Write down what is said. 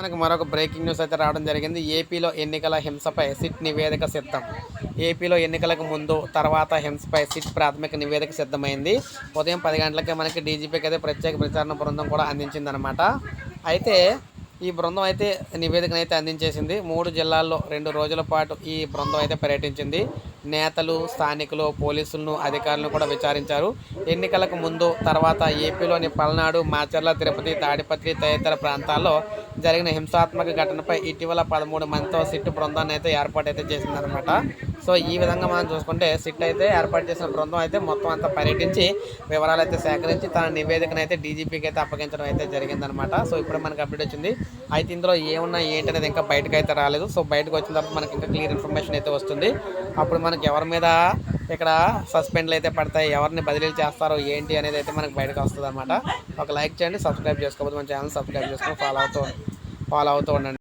మనకు మరొక breaking news అయితే రావడం జరిగింది. ఏపీలో ఎన్నికల హింసపై సిట్ నివేదిక సిద్ధం. ఏపీలో ఎన్నికలకు ముందు తర్వాత హింసపై సిట్ ప్రాథమిక నివేదిక సిద్ధమైంది. ఉదయం పది గంటలకే మనకి డీజీపీకి అయితే ప్రత్యేక ప్రచారణ బృందం కూడా అందించిందనమాట అయితే ఈ బృందం అయితే నివేదికను అయితే అందించేసింది. మూడు జిల్లాల్లో రెండు రోజుల పాటు ఈ బృందం అయితే పర్యటించింది. నేతలు స్థానికులు పోలీసులను అధికారులను కూడా విచారించారు. ఎన్నికలకు ముందు తర్వాత ఏపీలోని పల్నాడు మాచర్ల తిరుపతి తాడిపత్రి తదితర ప్రాంతాల్లో జరిగిన హింసాత్మక ఘటనపై ఇటీవల పదమూడు మందితో సిట్ బృందాన్ని అయితే ఏర్పాటు అయితే చేసిందనమాట సో ఈ విధంగా మనం చూసుకుంటే సిట్ అయితే ఏర్పాటు చేసిన బృందం అయితే మొత్తం అంతా పర్యటించి వివరాలు అయితే సేకరించి తన నివేదికను అయితే డీజీపీకి అయితే అప్పగించడం అయితే జరిగిందనమాట సో ఇప్పుడు మనకి అప్డేట్ వచ్చింది. అయితే ఇందులో ఏమున్నా ఏంటి అనేది ఇంకా బయటకు అయితే రాలేదు. సో బయటకు వచ్చిన తర్వాత మనకి ఇంకా క్లియర్ ఇన్ఫర్మేషన్ అయితే వస్తుంది. అప్పుడు మనకి ఎవరి మీద ఇక్కడ సస్పెండ్లు అయితే పడతాయి. ఎవరిని బదిలీలు చేస్తారో ఏంటి అనేది అయితే మనకి బయటకు వస్తుంది అనమాట ఒక లైక్ చేయండి సబ్స్క్రైబ్ చేసుకోకపోతే మన ఛానల్ సబ్స్క్రైబ్ చేసుకొని ఫాలో అవుతూ ఫాలో అవుతూ ఉండండి.